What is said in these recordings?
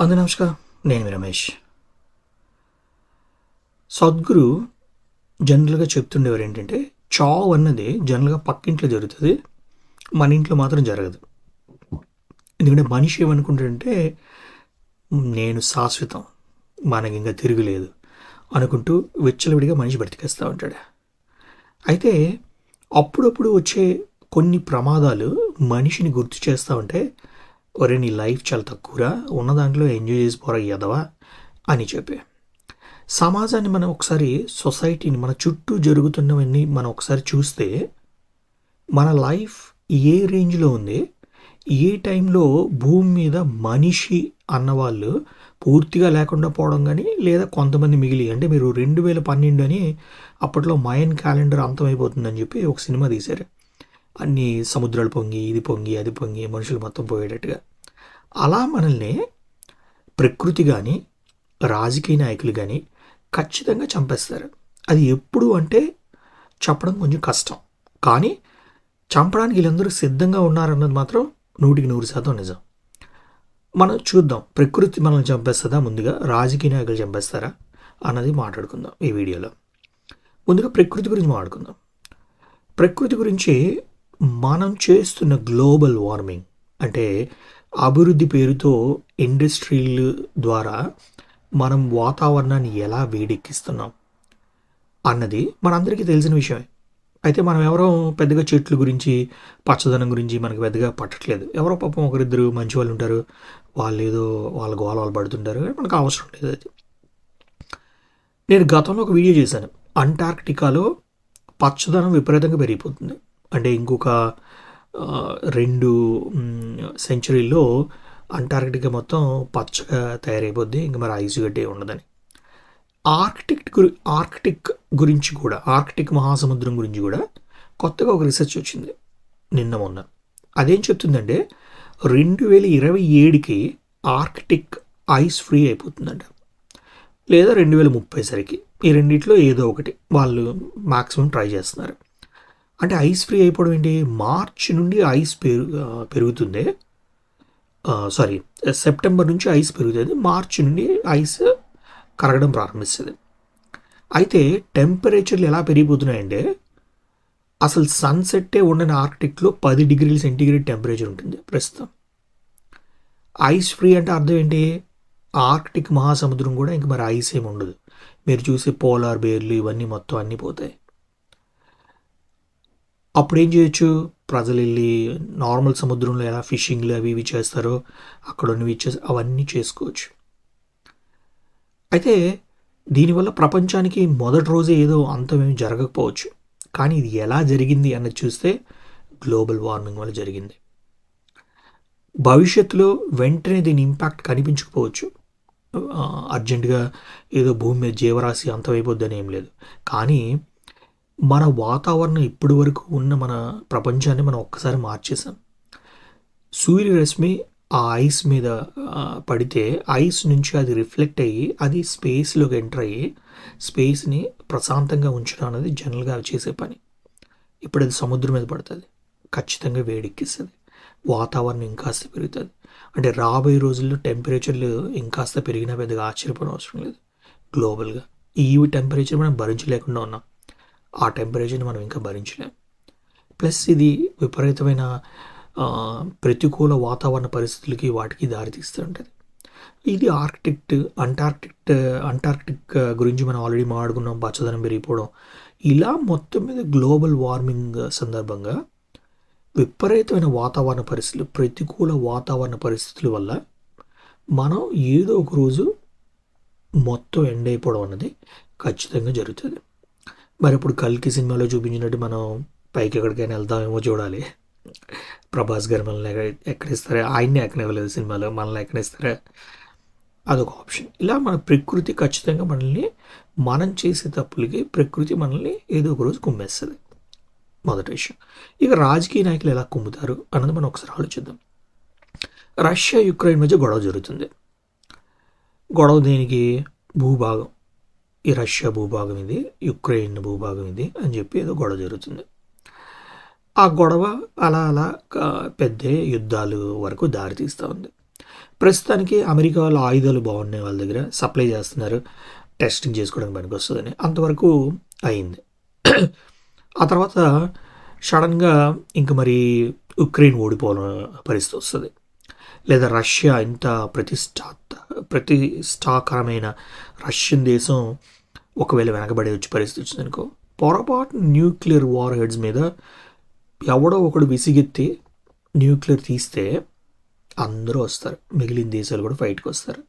అందరూ నమస్కారం. నేను రమేష్. సద్గురు జనరల్గా చెప్తుండేవారు ఏంటంటే చావ్ అన్నది జనరల్గా పక్కింట్లో జరుగుతుంది మన ఇంట్లో మాత్రం జరగదు. ఎందుకంటే మనిషి ఏమనుకుంటాడంటే నేను శాశ్వతం మనకి ఇంకా తిరుగులేదు అనుకుంటూ విచ్చలవిడిగా మనిషి బ్రతికేస్తూ ఉంటాడు. అయితే అప్పుడప్పుడు వచ్చే కొన్ని ప్రమాదాలు మనిషిని గుర్తు చేస్తూ ఉంటే ఒరే నీ లైఫ్ చాలా తక్కువరా? ఉన్న దాంట్లో ఎంజాయ్ చేసి పోరా ఎదవా అని చెప్పి. సమాజాన్ని మనం ఒకసారి సొసైటీని మన చుట్టూ జరుగుతున్నవన్నీ మనం ఒకసారి చూస్తే మన లైఫ్ ఏ రేంజ్లో ఉంది? ఏ టైంలో భూమి మీద మనిషి అన్నవాళ్ళు పూర్తిగా లేకుండా పోవడం కానీ లేదా కొంతమంది మిగిలి అంటే మీరు రెండు వేల పన్నెండు అని అప్పట్లో మయన్ క్యాలెండర్ అంతమైపోతుందని చెప్పి ఒక సినిమా తీశారు. అన్ని సముద్రాలు పొంగి ఇది పొంగి అది పొంగి మనుషులు మొత్తం పోయేటట్టుగా. అలా మనల్ని ప్రకృతి కానీ రాజకీయ నాయకులు కానీ ఖచ్చితంగా చంపేస్తారు. అది ఎప్పుడు అంటే చెప్పడం కొంచెం కష్టం. కానీ చంపడానికి వీళ్ళందరూ సిద్ధంగా ఉన్నారన్నది మాత్రం నూటికి నూరు శాతం నిజం. మనం చూద్దాం ప్రకృతి మనల్ని చంపేస్తుందా ముందుగా? రాజకీయ నాయకులు చంపేస్తారా? అన్నది మాట్లాడుకుందాం ఈ వీడియోలో. ముందుగా ప్రకృతి గురించి మాట్లాడుకుందాం. ప్రకృతి గురించి మనం చేస్తున్న గ్లోబల్ వార్మింగ్ అంటే అభివృద్ధి పేరుతో ఇండస్ట్రీలు ద్వారా మనం వాతావరణాన్ని ఎలా వేడెక్కిస్తున్నాం అన్నది మనందరికీ తెలిసిన విషయమే. అయితే మనం ఎవరో పెద్దగా చెట్ల గురించి పచ్చదనం గురించి మనకు పెద్దగా పట్టట్లేదు. ఎవరో పాపం ఒకరిద్దరు మంచి వాళ్ళు ఉంటారు వాళ్ళు ఏదో వాళ్ళ గోల వాళ్ళు పడుతుంటారు మనకు అవసరం లేదు అది. నేను గతంలో ఒక వీడియో చేశాను. అంటార్క్టికాలో పచ్చదనం విపరీతంగా పెరిగిపోతుంది. అంటే ఇంకొక రెండు సెంచరీలో అంటార్కిటిక్ మొత్తం పచ్చగా తయారైపోద్ది. ఇంకా మరి ఐస్ గడ్డే ఉండదని. ఆర్కిటిక్ గురి ఆర్కిటిక్ గురించి కూడా ఆర్కిటిక్ మహాసముద్రం గురించి కూడా కొత్తగా ఒక రీసెర్చ్ వచ్చింది నిన్న మొన్న. అదేం చెప్తుందంటే రెండు వేల ఇరవై ఏడుకి ఆర్కిటిక్ ఐస్ ఫ్రీ అయిపోతుందంట. లేదా రెండు వేల ముప్పై సరికి. ఈ రెండిట్లో ఏదో ఒకటి వాళ్ళు మాక్సిమం ట్రై చేస్తున్నారు. అంటే ఐస్ ఫ్రీ అయిపోవడం ఏంటి? మార్చి నుండి ఐస్ పెరు పెరుగుతుంది. సారీ సెప్టెంబర్ నుంచి ఐస్ పెరుగుతుంది. మార్చ్ నుండి ఐస్ కరగడం ప్రారంభిస్తుంది. అయితే టెంపరేచర్లు ఎలా పెరిగిపోతున్నాయంటే అసలు సన్సెట్టే ఉండని ఆర్కిటిక్లో పది డిగ్రీల సెంటీగ్రేడ్ టెంపరేచర్ ఉంటుంది ప్రస్తుతం. ఐస్ ఫ్రీ అంటే అర్థం ఏంటి? ఆర్కిటిక్ మహాసముద్రం కూడా ఇంక మరి ఐస్ ఏమి ఉండదు. మీరు చూసే పోలార్ బేర్లు ఇవన్నీ మొత్తం అన్నీ పోతాయి. అప్పుడు ఏం చేయొచ్చు? ప్రజలు వెళ్ళి నార్మల్ సముద్రంలో ఎలా ఫిషింగ్లు అవి ఇవి చేస్తారో అక్కడ ఉన్నవి చేసి అవన్నీ చేసుకోవచ్చు. అయితే దీనివల్ల ప్రపంచానికి మొదటి రోజే ఏదో అంతమేమి జరగకపోవచ్చు. కానీ ఇది ఎలా జరిగింది అన్నది చూస్తే గ్లోబల్ వార్మింగ్ వల్ల జరిగింది. భవిష్యత్తులో వెంటనే దీని ఇంపాక్ట్ కనిపించకపోవచ్చు. అర్జెంటుగా ఏదో భూమి మీద జీవరాశి అంతమైపోద్దని ఏం లేదు. కానీ మన వాతావరణం ఇప్పటి వరకు ఉన్న మన ప్రపంచాన్ని మనం ఒక్కసారి మార్చేసాం. సూర్యరశ్మి ఆ ఐస్ మీద పడితే ఐస్ నుంచి అది రిఫ్లెక్ట్ అయ్యి అది స్పేస్లోకి ఎంటర్ అయ్యి స్పేస్ని ప్రశాంతంగా ఉంచడం అనేది జనరల్గా అవి చేసే పని. ఇప్పుడు అది సముద్రం మీద పడుతుంది. ఖచ్చితంగా వేడెక్కిస్తుంది. వాతావరణం ఇంకాస్త పెరుగుతుంది. అంటే రాబోయే రోజుల్లో టెంపరేచర్లు ఇంకాస్త పెరిగినా పెద్దగా ఆశ్చర్యపోవడం అవసరం లేదు గ్లోబల్గా ఈ టెంపరేచర్ మనం భరించలేకుండా ఉన్నాం. ఆ టెంపరేచర్ని మనం ఇంకా భరించలేం. ప్లస్ ఇది విపరీతమైన ప్రతికూల వాతావరణ పరిస్థితులకి వాటికి దారితీస్తూ ఉంటుంది ఇది ఆర్కిటిక్ అంటార్కిటిక్ అంటార్కిటిక్ గురించి మనం ఆల్రెడీ మాట్లాడుకున్నాం పచ్చదనం పెరిగిపోవడం. ఇలా మొత్తం మీద గ్లోబల్ వార్మింగ్ సందర్భంగా విపరీతమైన వాతావరణ పరిస్థితులు ప్రతికూల వాతావరణ పరిస్థితుల వల్ల మనం ఏదో ఒక రోజు మొత్తం ఎండ్ అయిపోవడం అన్నది ఖచ్చితంగా జరుగుతుంది. మరి ఇప్పుడు కల్కి సినిమాలో చూపించినట్టు మనం పైకి ఎక్కడికైనా వెళ్దామేమో చూడాలి. ప్రభాస్ గారు మనల్ని ఎక్కడ ఎక్కడిస్తారా? ఆయన్ని ఎక్కనివ్వలేదు సినిమాలో మనల్ని ఎక్కడిస్తారా అదొక ఆప్షన్. ఇలా మన ప్రకృతి ఖచ్చితంగా మనల్ని మనం చేసే తప్పులకి ప్రకృతి మనల్ని ఏదో ఒక రోజు కుమ్మేస్తుంది. మొదటి విషయం. ఇక రాజకీయ నాయకులు ఎలా కుమ్ముతారు అన్నది మనం ఒకసారి ఆలోచిద్దాం. రష్యా యుక్రెయిన్ మధ్య గొడవ జరుగుతుంది. గొడవ దేనికి? భూభాగం. ఈ రష్యా భూభాగం ఇది యుక్రెయిన్ భూభాగం ఇది అని చెప్పి ఏదో గొడవ జరుగుతుంది. ఆ గొడవ అలా అలా పెద్ద యుద్ధాలు వరకు దారితీస్తూ ఉంది. ప్రస్తుతానికి అమెరికా వాళ్ళు ఆయుధాలు బాగున్నాయి వాళ్ళ దగ్గర సప్లై చేస్తున్నారు టెస్టింగ్ చేసుకోవడానికి పనికి వస్తుందని. అంతవరకు అయింది. ఆ తర్వాత సడన్గా ఇంక మరి ఉక్రెయిన్ ఓడిపోవడం పరిస్థితి వస్తుంది. లేదా రష్యా ఇంత ప్రతిష్టా ప్రతిష్టాకరమైన రష్యన్ దేశం ఒకవేళ వెనకబడి వచ్చే పరిస్థితి వచ్చిందనుకో పొరపాటు న్యూక్లియర్ వార్ హెడ్స్ మీద ఎవడో ఒకడు విసిగెత్తి న్యూక్లియర్ తీస్తే అందరూ వస్తారు. మిగిలిన దేశాలు కూడా ఫైట్కి వస్తారు.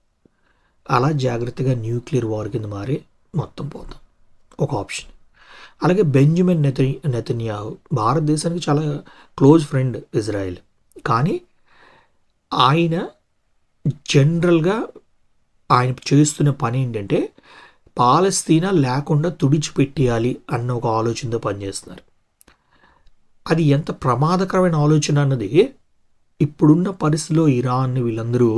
అలా జాగ్రత్తగా న్యూక్లియర్ వార్ కింద మారి మొత్తం పోతాం. ఒక ఆప్షన్ అలాగే బెంజమిన్ నెత నెతన్యాహు భారతదేశానికి చాలా క్లోజ్ ఫ్రెండ్ ఇజ్రాయెల్. కానీ ఆయన జనరల్గా ఆయన చేస్తున్న పని ఏంటంటే పాలస్తీనా లేకుండా తుడిచిపెట్టేయాలి అన్న ఒక ఆలోచనతో పనిచేస్తున్నారు. అది ఎంత ప్రమాదకరమైన ఆలోచన అన్నది ఇప్పుడున్న పరిస్థితిలో ఇరాన్ వీళ్ళందరూ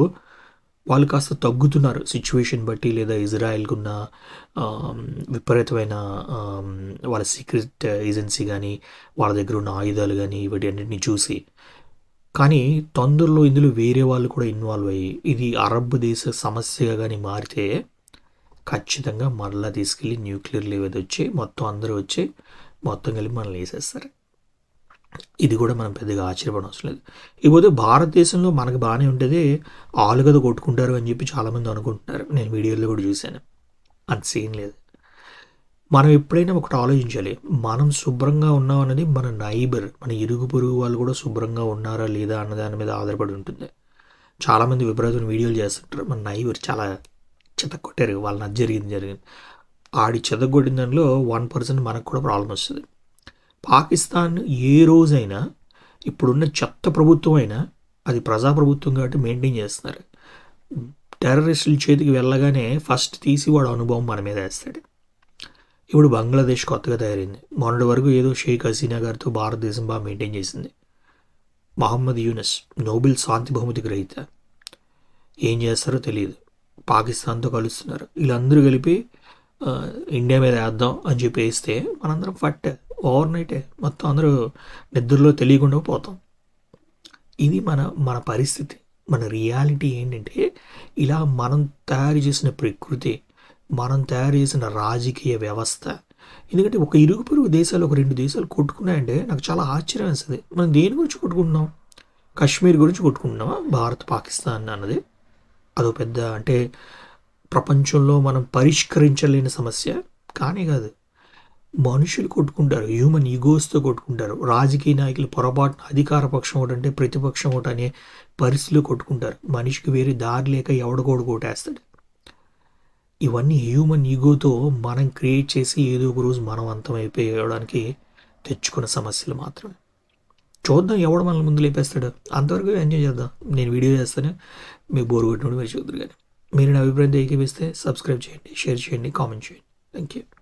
వాళ్ళు కాస్త తగ్గుతున్నారు. సిచ్యువేషన్ బట్టి లేదా ఇజ్రాయెల్కి ఉన్న విపరీతమైన వాళ్ళ సీక్రెట్ ఏజెన్సీ కానీ వాళ్ళ దగ్గర ఉన్న ఆయుధాలు కానీ వీటి అన్నింటినీ చూసి. కానీ తొందరలో ఇందులో వేరే వాళ్ళు కూడా ఇన్వాల్వ్ అయ్యి ఇది అరబ్ దేశ సమస్యగా కానీ మారితే ఖచ్చితంగా మరలా తీసుకెళ్ళి న్యూక్లియర్ లేవేది వచ్చి మొత్తం అందరూ వచ్చి మొత్తం కలిపి మనల్ని వేసేస్తారు. ఇది కూడా మనం పెద్దగా ఆశ్చర్యపడం అవసరం లేదు. ఇకపోతే భారతదేశంలో మనకు బాగానే ఉంటుంది ఆలుగద కొట్టుకుంటారు అని చెప్పి చాలామంది అనుకుంటున్నారు. నేను వీడియోలో కూడా చూశాను. అంత సీన్ లేదు. మనం ఎప్పుడైనా ఒకటి ఆలోచించాలి. మనం శుభ్రంగా ఉన్నాం అనేది మన నైబర్ మన ఇరుగు పొరుగు వాళ్ళు కూడా శుభ్రంగా ఉన్నారా లేదా అన్న దాని మీద ఆధారపడి ఉంటుంది. చాలామంది విపరీతమైన వీడియోలు చేస్తుంటారు. మన నైబర్ చాలా చెతకొట్టారు వాళ్ళని అది జరిగింది జరిగింది. ఆడి చెతగొట్టిన దానిలో వన్ పర్సెంట్ మనకు కూడా ప్రాబ్లం వస్తుంది. పాకిస్తాన్ ఏ రోజైనా ఇప్పుడున్న చెత్త ప్రభుత్వం అయినా అది ప్రజాప్రభుత్వం కాబట్టి మెయింటైన్ చేస్తున్నారు. టెర్రరిస్టుల చేతికి వెళ్ళగానే ఫస్ట్ తీసి వాడు అనుభవం మన మీద వేస్తాడు. ఇప్పుడు బంగ్లాదేశ్ కొత్తగా తయారైంది. మొన్నటి వరకు ఏదో షేక్ హసీనా గారితో భారతదేశం బాగా మెయింటైన్ చేసింది. మహమ్మద్ యూనస్ నోబెల్ శాంతి బహుమతి గ్రహీత. ఏం చేస్తారో తెలియదు. పాకిస్తాన్తో కలుస్తున్నారు. వీళ్ళందరూ కలిపి ఇండియా మీద వేద్దాం అని చెప్పి వేస్తే మనందరం ఫట్ ఓవర్ నైటే మొత్తం అందరూ నిద్రలో తెలియకుండా పోతాం. ఇది మన మన పరిస్థితి. మన రియాలిటీ ఏంటంటే ఇలా మనం తయారు చేసిన ప్రకృతి మనం తయారు చేసిన రాజకీయ వ్యవస్థ ఎందుకంటే ఒక ఇరుగు పొరుగు దేశాలు ఒక రెండు దేశాలు కొట్టుకున్నాయంటే నాకు చాలా ఆశ్చర్యం వేస్తుంది. మనం దేని గురించి కొట్టుకుంటున్నాం? కాశ్మీర్ గురించి కొట్టుకుంటున్నామా? భారత్ పాకిస్తాన్ అన్నది. అదో పెద్ద అంటే ప్రపంచంలో మనం పరిష్కరించలేని సమస్య కానీ కాదు. మనుషులు కొట్టుకుంటారు హ్యూమన్ ఈగోస్తో కొట్టుకుంటారు. రాజకీయ నాయకులు పొరపాటున అధికార పక్షం ఒకటి అంటే ప్రతిపక్షం ఒకటి అనే పరిస్థితులు కొట్టుకుంటారు. మనిషికి వేరే దారి లేక ఎవడగోడు కొట్టేస్తాడు. ఇవన్నీ హ్యూమన్ ఈగోతో మనం క్రియేట్ చేసి ఏదో ఒక రోజు మనం అంతమైపోయడానికి తెచ్చుకున్న సమస్యలు మాత్రమే. చూద్దాం ఎవడు మనల్ని ముందు లేపేస్తాడు. అంతవరకు ఎంజాయ్ చేద్దాం. నేను వీడియో చేస్తాను. మీకు బోర్ కొట్టినప్పుడు మీరు చూద్దరు కానీ. మీరు నా అభిప్రాయం ఏకీపిస్తే సబ్స్క్రైబ్ చేయండి షేర్ చేయండి కామెంట్ చేయండి. Thank you